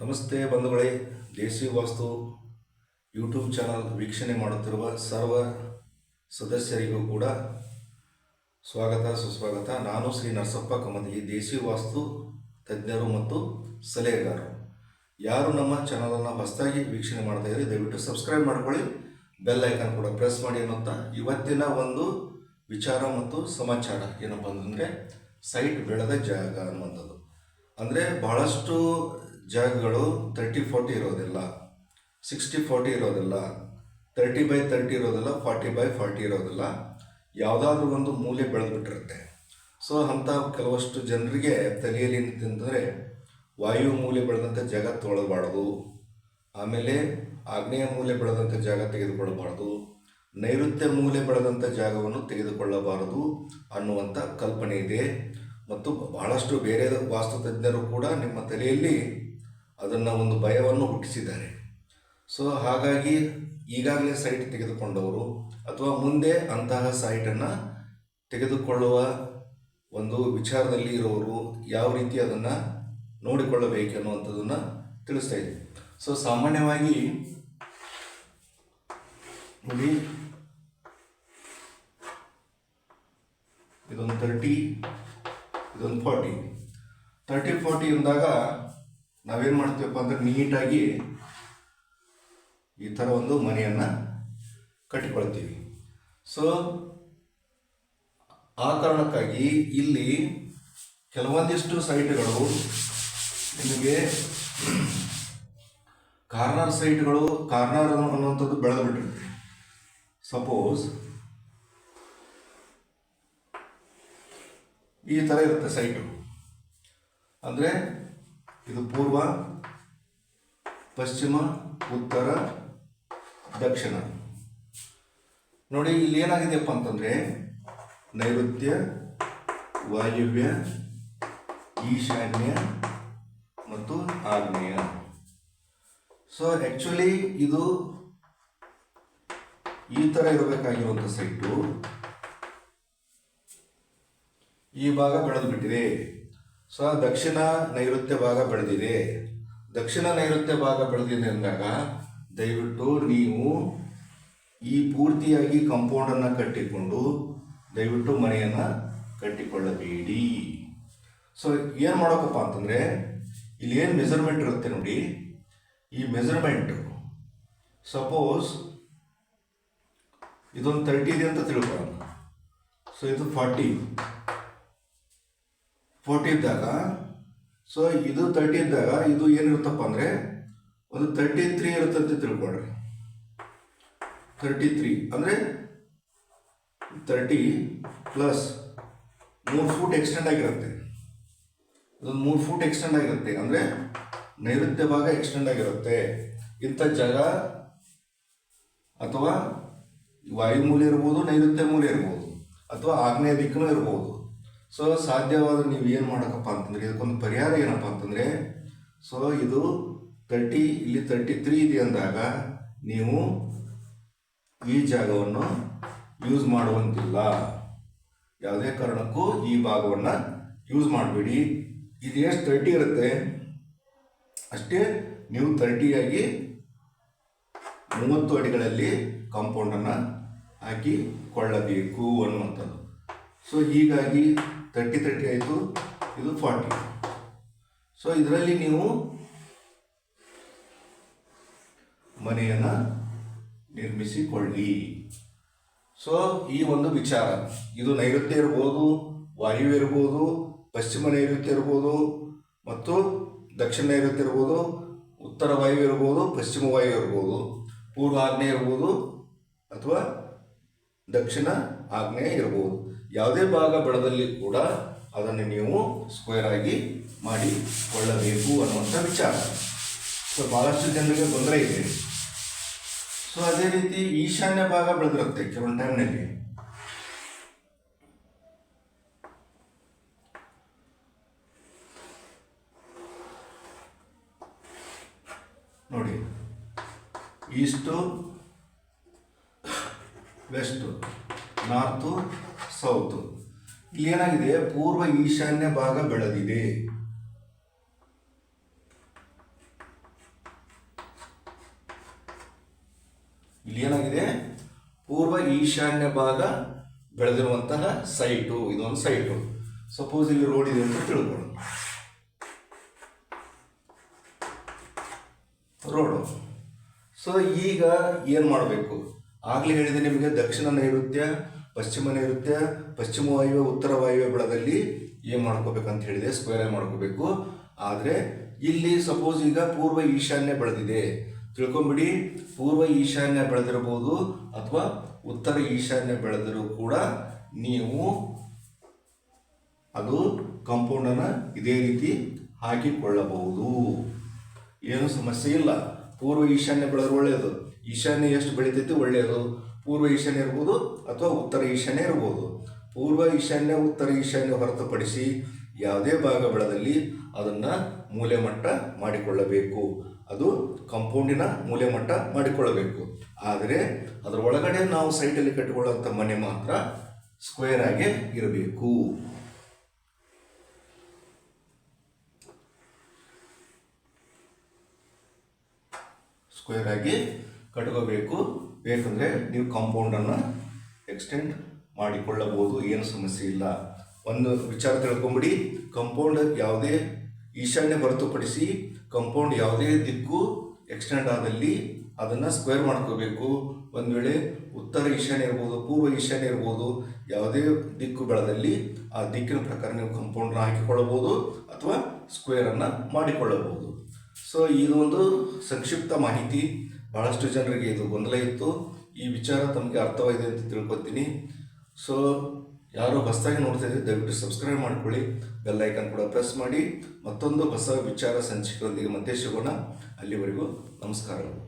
ನಮಸ್ತೆ ಬಂಧುಗಳೇ, ದೇಸಿ ವಾಸ್ತು YouTube channel ವೀಕ್ಷಣೆ ಮಾಡುತ್ತಿರುವ ಸರ್ವ ಸದಸ್ಯರಿಗೂ ಕೂಡ ಸ್ವಾಗತ, ಸುಸ್ವಾಗತ. ನಾನು ಶ್ರೀ ನರಸಪ್ಪ ಕಮದಿ, ದೇಸಿ ವಾಸ್ತು ತಜ್ಞರು ಮತ್ತು ಸಲಹೆಗಾರರು. ಯಾರು ನಮ್ಮ ಚಾನಲನ್ನು ಹೊಸದಾಗಿ ವೀಕ್ಷಣೆ ಮಾಡ್ತಾ ದಯವಿಟ್ಟು ಸಬ್ಸ್ಕ್ರೈಬ್ ಮಾಡ್ಕೊಳ್ಳಿ, ಬೆಲ್ ಐಕಾನ್ ಕೂಡ ಪ್ರೆಸ್ ಮಾಡಿ ಅನ್ನುತ್ತಾ ಇವತ್ತಿನ ಒಂದು ವಿಚಾರ ಮತ್ತು ಸಮಾಚಾರ ಏನಪ್ಪ ಅಂತಂದರೆ ಸೈಟ್ ಬೆಳೆದ ಜಾಗ ಅನ್ನುವಂಥದ್ದು. ಅಂದರೆ ಬಹಳಷ್ಟು ಜಾಗಗಳು ತರ್ಟಿ ಫೋರ್ಟಿ ಇರೋದಿಲ್ಲ. ಸಿಕ್ಸ್ಟಿ ಫೋರ್ಟಿ ಇರೋದಿಲ್ಲ. ತರ್ಟಿ ಬೈ ತರ್ಟಿ ಇರೋದಿಲ್ಲ ಫಾರ್ಟಿ ಬೈ ಫಾರ್ಟಿ ಇರೋದಿಲ್ಲ. ಯಾವುದಾದ್ರೂ ಒಂದು ಮೂಲೆ ಬೆಳೆದ್ಬಿಟ್ಟಿರುತ್ತೆ. ಸೊ ಅಂಥ ಕೆಲವಷ್ಟು ಜನರಿಗೆ ತಲೆಯಲ್ಲಿ ಅಂತಂದರೆ ವಾಯು ಮೂಲೆ ಬೆಳೆದಂಥ ಜಾಗ ತೊಗೊಳ್ಬಾರ್ದು ಆಮೇಲೆ ಆಗ್ನೇಯ ಮೂಲೆ ಬೆಳೆದಂಥ ಜಾಗ ತೆಗೆದುಕೊಳ್ಳಬಾರ್ದು. ನೈಋತ್ಯ ಮೂಲೆ ಬೆಳೆದಂಥ ಜಾಗವನ್ನು ತೆಗೆದುಕೊಳ್ಳಬಾರದು ಅನ್ನುವಂಥ ಕಲ್ಪನೆ ಇದೆ. ಮತ್ತು ಬಹಳಷ್ಟು ಬೇರೆ ವಾಸ್ತುತಜ್ಞರು ಕೂಡ ನಿಮ್ಮ ತಲೆಯಲ್ಲಿ ಅದನ್ನು ಒಂದು ಭಯವನ್ನು ಹುಟ್ಟಿಸಿದ್ದಾರೆ. ಸೊ ಹಾಗಾಗಿ ಈಗಾಗಲೇ ಸೈಟ್ ತೆಗೆದುಕೊಂಡವರು ಅಥವಾ ಮುಂದೆ ಅಂತಹ ಸೈಟನ್ನು ತೆಗೆದುಕೊಳ್ಳುವ ಒಂದು ವಿಚಾರದಲ್ಲಿ ಇರೋರು ಯಾವ ರೀತಿ ಅದನ್ನು ನೋಡಿಕೊಳ್ಳಬೇಕು ಅನ್ನುವಂಥದ್ದನ್ನು ತಿಳಿಸ್ತಾ ಇದ್ದೀವಿ ಸೊ ಸಾಮಾನ್ಯವಾಗಿ ನೋಡಿ. ಇದೊಂದು ತರ್ಟಿ ಇದೊಂದು ಫಾರ್ಟಿ ತರ್ಟಿ ಫೋರ್ಟಿ ಅಂದಾಗ ನಾವೇನು ಮಾಡ್ತೀವಪ್ಪ ಅಂದ್ರೆ ನೀಟಾಗಿ ಈ ಥರ ಒಂದು ಮನೆಯನ್ನು ಕಟ್ಟಿಕೊಳ್ತೀವಿ. ಸೊ ಆ ಕಾರಣಕ್ಕಾಗಿ ಇಲ್ಲಿ ಕೆಲವೊಂದಿಷ್ಟು ಸೈಟ್ಗಳು ನಿಮಗೆ ಕಾರ್ನರ್ ಸೈಟ್ಗಳು ಕಾರ್ನರ್ ಅನ್ನುವಂಥದ್ದು ಬೆಳೆದು ಸಪೋಸ್ ಈ ಥರ ಇರುತ್ತೆ ಸೈಟು. ಅಂದರೆ ಇದು ಪೂರ್ವ, ಪಶ್ಚಿಮ, ಉತ್ತರ, ದಕ್ಷಿಣ. ನೋಡಿ, ಇಲ್ಲಿ ಏನಾಗಿದೆಯಪ್ಪ ಅಂತಂದರೆ ನೈಋತ್ಯ, ವಾಯುವ್ಯ, ಈಶಾನ್ಯ ಮತ್ತು ಆಗ್ನೇಯ. ಸೊ ಆ್ಯಕ್ಚುಲಿ ಇದು ಈ ಥರ ಇರಬೇಕಾಗಿರುವಂಥ ಸೈಟು. ಈ ಭಾಗ ಬೆಳೆದು ಬಿಟ್ಟಿದೆ ಸೊ ದಕ್ಷಿಣ ನೈಋತ್ಯ ಭಾಗ ಬೆಳೆದಿದೆ. ದಕ್ಷಿಣ ನೈಋತ್ಯ ಭಾಗ ಬೆಳೆದಿದೆ ಅಂದಾಗ ದಯವಿಟ್ಟು ನೀವು ಈ ಪೂರ್ತಿಯಾಗಿ ಕಂಪೌಂಡನ್ನು ಕಟ್ಟಿಕೊಂಡು ದಯವಿಟ್ಟು ಮನೆಯನ್ನು ಕಟ್ಟಿಕೊಳ್ಳಬೇಡಿ. ಸೊ ಏನು ಮಾಡೋಕಪ್ಪ ಅಂತಂದರೆ ಇಲ್ಲಿ ಏನು ಮೆಸರ್ಮೆಂಟ್ ಇರುತ್ತೆ ನೋಡಿ. ಈ ಮೆಜರ್ಮೆಂಟ್ ಸಪೋಸ್ ಇದೊಂದು ತರ್ಟಿ ಇದೆ ಅಂತ ತಿಳ್ಕೊಳ್ಳೋಣ. ಸೊ ಇದು ಫಾರ್ಟಿ ಫೋರ್ಟಿ ಇದ್ದಾಗ ಸೊ ಇದು ತರ್ಟಿ ಇದ್ದಾಗ ಇದು ಏನಿರುತ್ತಪ್ಪ ಅಂದರೆ ಒಂದು ತರ್ಟಿ ತ್ರೀ ಇರುತ್ತಂತ ತಿಳ್ಕೊಳ್ರಿ. ತರ್ಟಿ ತ್ರೀ ಅಂದರೆ ತರ್ಟಿ ಪ್ಲಸ್ ಮೂರು ಫೂಟ್ ಎಕ್ಸ್ಟೆಂಡ್ ಆಗಿರುತ್ತೆ. ಅದೊಂದು ಮೂರು ಫೂಟ್ ಎಕ್ಸ್ಟೆಂಡ್ ಆಗಿರುತ್ತೆ ಅಂದರೆ ನೈಋತ್ಯ ಭಾಗ ಎಕ್ಸ್ಟೆಂಡ್ ಆಗಿರುತ್ತೆ. ಇಂಥ ಜಾಗ ಅಥವಾ ವಾಯುಮೂಲ ಇರ್ಬೋದು, ನೈಋತ್ಯ ಮೂಲ ಇರ್ಬೋದು, ಅಥವಾ ಆಗ್ನೇಯ ದಿಕ್ಕೂ ಇರ್ಬೋದು. ಸೊ ಸಾಧ್ಯವಾದ ನೀವು ಏನು ಮಾಡೋಕ್ಕಪ್ಪ ಅಂತಂದರೆ, ಇದಕ್ಕೊಂದು ಪರಿಹಾರ ಏನಪ್ಪ ಅಂತಂದರೆ, ಸೊ ಇದು ತರ್ಟಿ ಇಲ್ಲಿ ತರ್ಟಿ ತ್ರೀ ಇದೆ ಅಂದಾಗ ನೀವು ಈ ಜಾಗವನ್ನು ಯೂಸ್ ಮಾಡುವಂತಿಲ್ಲ. ಯಾವುದೇ ಕಾರಣಕ್ಕೂ ಈ ಭಾಗವನ್ನು ಯೂಸ್ ಮಾಡಬೇಡಿ. ಇದು ಎಷ್ಟು ತರ್ಟಿ ಇರುತ್ತೆ? ಅಷ್ಟೇ ನೀವು ತರ್ಟಿಯಾಗಿ ಮೂವತ್ತು ಅಡಿಗಳಲ್ಲಿ ಕಾಂಪೌಂಡನ್ನು ಹಾಕಿಕೊಳ್ಳಬೇಕು ಅನ್ನುವಂಥದ್ದು. ಸೊ ಹೀಗಾಗಿ ತರ್ಟಿ ತರ್ಟಿ ಆಯಿತು. ಇದು ಫಾರ್ಟಿ ಸೊ ಇದರಲ್ಲಿ ನೀವು ಮನೆಯನ್ನು ನಿರ್ಮಿಸಿಕೊಳ್ಳಿ. ಸೊ ಈ ಒಂದು ವಿಚಾರ. ಇದು ನೈಋತ್ಯ ಇರ್ಬೋದು ವಾಯು ಇರ್ಬೋದು, ಪಶ್ಚಿಮ ನೈಋತ್ಯ ಇರ್ಬೋದು, ಮತ್ತು ದಕ್ಷಿಣ ನೈಋತ್ಯ ಇರ್ಬೋದು, ಉತ್ತರ ವಾಯು ಇರ್ಬೋದು, ಪಶ್ಚಿಮ ವಾಯು ಇರ್ಬೋದು. ಪೂರ್ವ ಆಗ್ನೇಯ ಇರ್ಬೋದು, ಅಥವಾ ದಕ್ಷಿಣ ಆಗ್ನೇಯ ಇರ್ಬೋದು. ಯಾವುದೇ ಭಾಗ ಬಡದಲ್ಲಿ ಕೂಡ ಅದನ್ನು ನೀವು ಸ್ಕ್ವೇರ್ ಆಗಿ ಮಾಡಿಕೊಳ್ಳಬೇಕು ಅನ್ನುವಂಥ ವಿಚಾರ. ಸೊ ಭಾಳಷ್ಟು ಜನರಿಗೆ ತೊಂದರೆ ಇದೆ. ಸೊ ಅದೇ ರೀತಿ ಈಶಾನ್ಯ ಭಾಗ ಬೆಳೆದಿರುತ್ತೆ ಕೆಲವೊಂದು ಟೈಮ್ನಲ್ಲಿ ನೋಡಿ ಈಸ್ಟು ವೆಸ್ಟು ನಾರ್ತು ಸೌತ್. ಇಲ್ಲಿ ಏನಾಗಿದೆ ಪೂರ್ವ ಈಶಾನ್ಯ ಭಾಗ ಬೆಳೆದಿದೆ. ಇಲ್ಲಿ ಏನಾಗಿದೆ ಪೂರ್ವ ಈಶಾನ್ಯ ಭಾಗ ಬೆಳೆದಿರುವಂತಹ ಸೈಟು, ಇದೊಂದು ಸೈಟು. ಸಪೋಸ್ ಇಲ್ಲಿ ರೋಡ್ ಇದೆ ಅಂತ ತಿಳ್ಕೊಳ್ಳೋಣ. ರೋಡು ಸೊ ಈಗ ಏನು ಮಾಡಬೇಕು? ಆಗಲೇ ಹೇಳಿದೆ ನಿಮಗೆ ದಕ್ಷಿಣ ನೈಋತ್ಯ ಪಶ್ಚಿಮ ನೈಋತ್ಯ, ಪಶ್ಚಿಮ ವಾಯುವ್ಯ, ಉತ್ತರ ವಾಯುವ್ಯ ಬೆಳದಲ್ಲಿ ಏನು ಮಾಡ್ಕೋಬೇಕಂತ ಹೇಳಿದೆ ಸ್ಕ್ವೇರ್ ಮಾಡ್ಕೋಬೇಕು. ಆದರೆ ಇಲ್ಲಿ ಸಪೋಸ್ ಈಗ ಪೂರ್ವ ಈಶಾನ್ಯ ಬೆಳೆದಿದೆ. ತಿಳ್ಕೊಂಬಿಡಿ, ಪೂರ್ವ ಈಶಾನ್ಯ ಬೆಳೆದಿರಬಹುದು ಅಥವಾ ಉತ್ತರ ಈಶಾನ್ಯ ಬೆಳೆದರೂ ಕೂಡ ನೀವು ಅದು ಕಾಂಪೌಂಡನ್ನು ಇದೇ ರೀತಿ ಹಾಕಿಕೊಳ್ಳಬಹುದು. ಏನು ಸಮಸ್ಯೆ ಇಲ್ಲ. ಪೂರ್ವ ಈಶಾನ್ಯ ಬೆಳೆದ್ರೆ ಒಳ್ಳೆಯದು ಈಶಾನ್ಯ ಎಷ್ಟು ಬೆಳೀತೈತಿ ಒಳ್ಳೆಯದು ಪೂರ್ವ ಈಶಾನ್ಯ ಇರ್ಬೋದು ಅಥವಾ ಉತ್ತರ ಈಶಾನ್ಯ ಇರ್ಬೋದು. ಪೂರ್ವ ಈಶಾನ್ಯ, ಉತ್ತರ ಈಶಾನ್ಯ ಹೊರತುಪಡಿಸಿ ಯಾವುದೇ ಭಾಗ ಬೆಳೆದಲ್ಲಿ ಅದನ್ನು ಮೂಲೆಮಟ್ಟ ಮಾಡಿಕೊಳ್ಳಬೇಕು. ಅದು ಕಾಂಪೌಂಡಿನ ಮೂಲೆಮಟ್ಟ ಮಾಡಿಕೊಳ್ಳಬೇಕು. ಆದರೆ ಅದರ ಒಳಗಡೆ ನಾವು ಸೈಟಲ್ಲಿ ಕಟ್ಟಿಕೊಳ್ಳುವಂಥ ಮನೆ ಮಾತ್ರ ಸ್ಕ್ವೇರ್ ಆಗಿ ಇರಬೇಕು. ಸ್ಕ್ವೇರ್ ಆಗಿ ಕಟ್ಕೋಬೇಕು. ಬೇಕಂದರೆ ನೀವು ಕಾಂಪೌಂಡನ್ನು ಎಕ್ಸ್ಟೆಂಡ್ ಮಾಡಿಕೊಳ್ಳಬಹುದು, ಏನು ಸಮಸ್ಯೆ ಇಲ್ಲ. ಒಂದು ವಿಚಾರ ತಿಳ್ಕೊಂಬಿಡಿ ಕಂಪೌಂಡ್ ಯಾವುದೇ ಈಶಾನ್ಯ ಹೊರತುಪಡಿಸಿ ಕಂಪೌಂಡ್ ಯಾವುದೇ ದಿಕ್ಕು ಎಕ್ಸ್ಟೆಂಡ್ ಆದಲ್ಲಿ ಅದನ್ನು ಸ್ಕ್ವೇರ್ ಮಾಡ್ಕೋಬೇಕು. ಒಂದು ವೇಳೆ ಉತ್ತರ ಈಶಾನ್ಯ ಇರ್ಬೋದು, ಪೂರ್ವ ಈಶಾನ್ಯ ಇರ್ಬೋದು, ಯಾವುದೇ ದಿಕ್ಕು ಬೆಳೆದಲ್ಲಿ ಆ ದಿಕ್ಕಿನ ಪ್ರಕಾರ ನೀವು ಕಂಪೌಂಡನ್ನು ಹಾಕಿಕೊಳ್ಳಬಹುದು ಅಥವಾ ಸ್ಕ್ವೇರನ್ನು ಮಾಡಿಕೊಳ್ಳಬಹುದು. ಸೊ ಇದೊಂದು ಸಂಕ್ಷಿಪ್ತ ಮಾಹಿತಿ. ಬಹಳಷ್ಟು ಜನರಿಗೆ ಇದು ಗೊಂದಲ ಇತ್ತು. ಈ ವಿಚಾರ ತಮಗೆ ಅರ್ಥವಾಗಿದೆ ಅಂತ ತಿಳ್ಕೊತೀನಿ. ಸೊ ಯಾರು ಹೊಸದಾಗಿ ನೋಡ್ತಾ ಇದ್ದೀವಿ ದಯವಿಟ್ಟು ಸಬ್ಸ್ಕ್ರೈಬ್ ಮಾಡ್ಕೊಳ್ಳಿ. ಬೆಲ್ ಐಕನ್ ಕೂಡ ಪ್ರೆಸ್ ಮಾಡಿ. ಮತ್ತೊಂದು ಹೊಸ ವಿಚಾರ ಸಂಚಿಕೆಯೊಂದಿಗೆ ಮತ್ತೆ ಸಿಗೋಣ. ಅಲ್ಲಿವರೆಗೂ ನಮಸ್ಕಾರಗಳು